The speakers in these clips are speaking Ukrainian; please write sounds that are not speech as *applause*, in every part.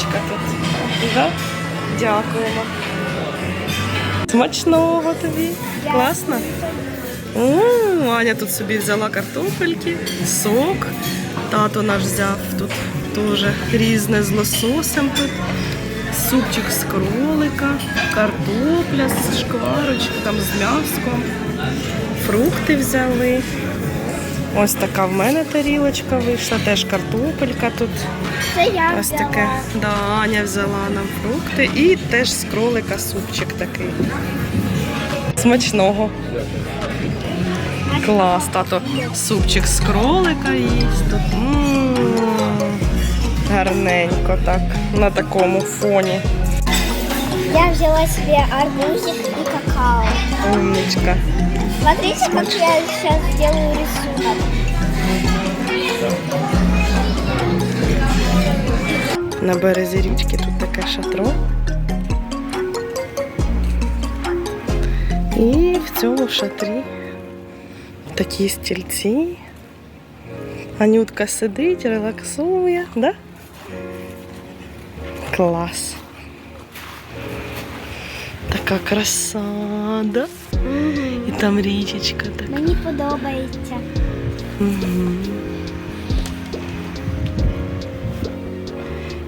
річечка тут. Да? Дякуємо. Смачного тобі. Класно? О, Аня тут собі взяла картопельки, сок. Тато наш взяв тут теж різне з лососем тут. Супчик з кролика, картопля з шкварочки, там з м'яском. Фрукти взяли. Ось така в мене тарілочка вийшла, теж картопелька тут. Це я Ось взяла. таке. Да, Аня взяла нам фрукти і теж з кролика супчик такий. Смачного. Клас, тато. Супчик з кролика їсть тут. М, Гарненько так. На такому фоні. Я взяла себе арбузик и какао. Умничка. Смотрите, как я сейчас сделаю рисунок. На березі річки тут таке шатро. І в цьому шатрі такі стільці. Анютка сидить, релаксує, да? Клас. Така краса, да? І там річечка така. Мені подобається.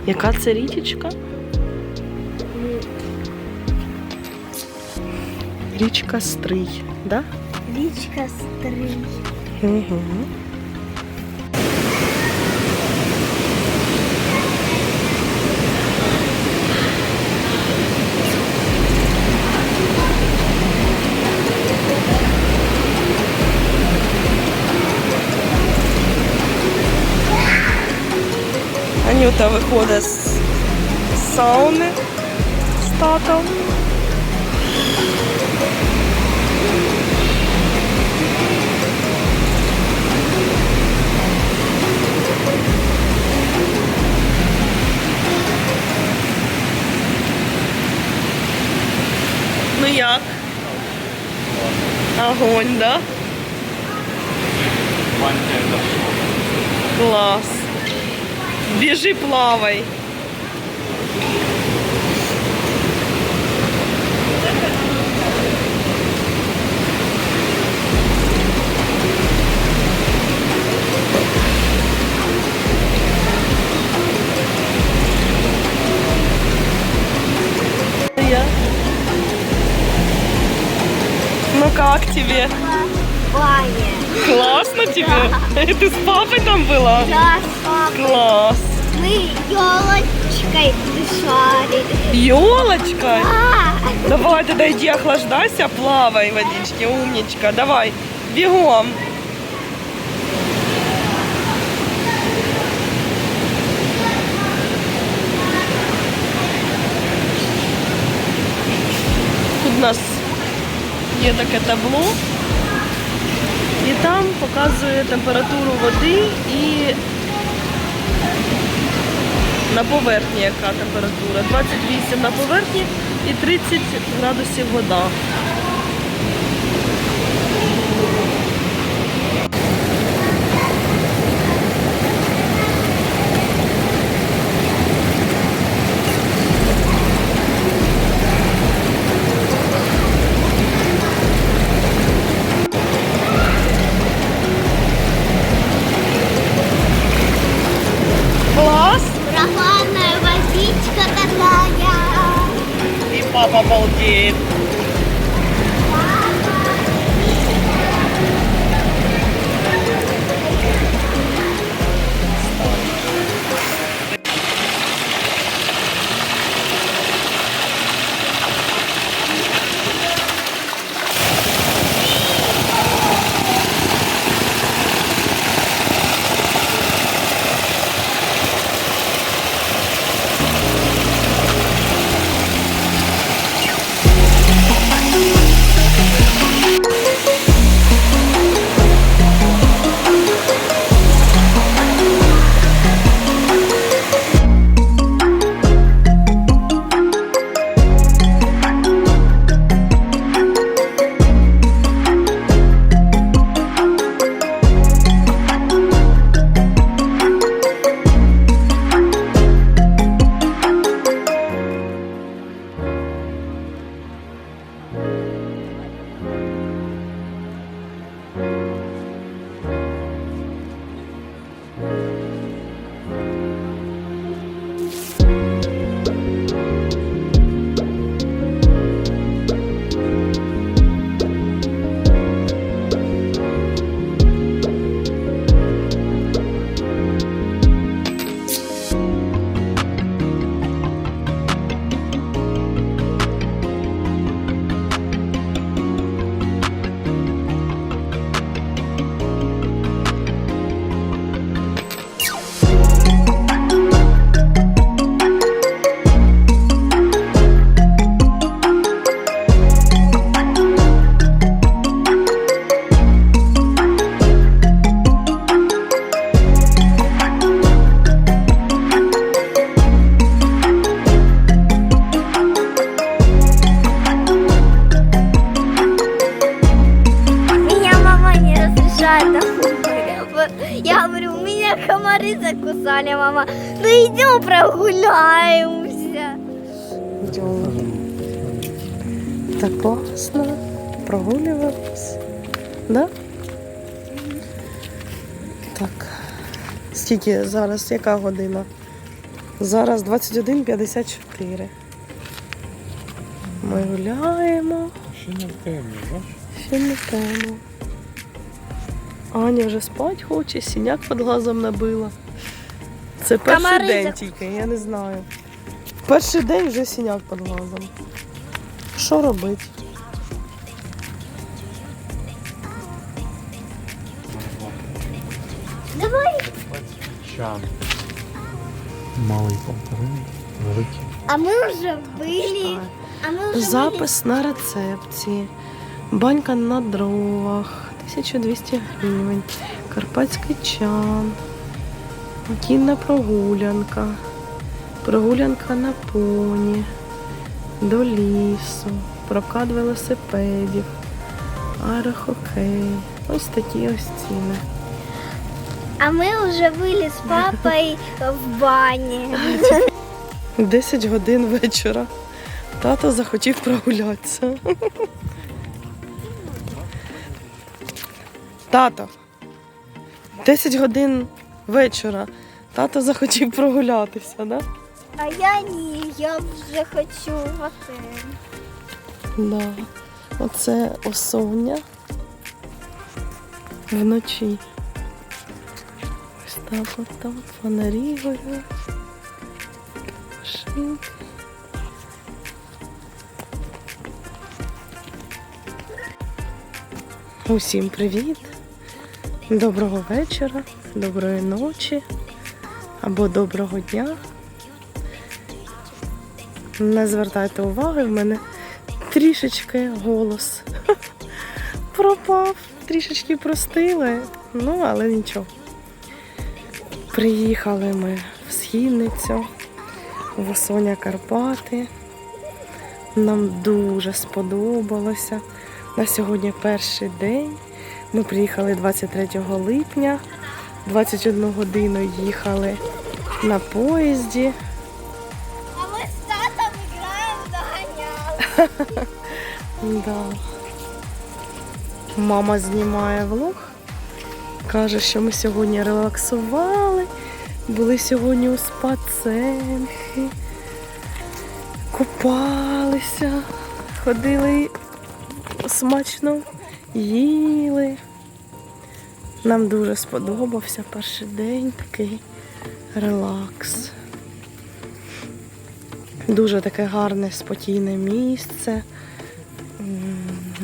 Яка це річечка? Річка Стрий, да? Річка стрий. Угу. Анюта виходить з сауни з татом. Ну як? Огонь, да? Клас. Біжи, плавай. Ну как тебе? Классно тебе? Ты с папой там была? Да. Класс. Мы елочкой дышали. Елочка. А, Давай тогда иди охлаждайся, плавай в водичке, умничка. Давай, бегом. Тут у нас є таке табло. І там показує температуру води і на поверхні яка температура. 28 на поверхні і 30 градусів вода. Меня мама, ну идем прогуляемся. Йдемо. Так класно. Прогулюватись. Да? Так. Скільки зараз, яка година? Зараз 21.54. Ми гуляємо. Ще не темно, бачиш? Ще не тему. Аня вже спать хоче, сіняк під глазом набила. Це перший Комари день за- тільки, я не знаю. Перший день вже сіняк під глазом. Що робити? Давай. Чан. Малий полтори, великий. А мы уже были. А мы уже Запис на рецепції. Банька на дровах. 1200 гривень. Карпатський чан. Кінна прогулянка. Прогулянка на поні. До лісу. Прокат велосипедів. Аерохокей. Ось такі ось ціни. А мы уже были с папой в бане. 10 годин вечора. Тато захотів прогулятися. Тато. 10 годин вечора. Тато захотів прогулятися, да? А я не, я уже хочу в отель. Да. Оце осоння вночі. Ось так от там фонарі горять. Машинки. Усім привіт! Доброго вечора, доброї ночі або доброго дня. Не звертайте уваги, в мене трішечки голос *laughs* пропав, трішечки простили, ну але нічого. Приїхали ми в східницю, в Осоня Карпати. Нам дуже сподобалося. На сьогодні перший день. Ми приїхали 23 липня, 21 годину їхали на поїзді. А мы с татом догонял. *laughs* Да. Мама знімає влог. Каже, що ми сьогодні релаксували, були сьогодні у спа-центрі, купалися, ходили смачно їли. Нам дуже сподобався перший день такий релакс. Дуже таке гарне спокійне місце.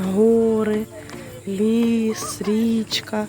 Гори, ліс, річка.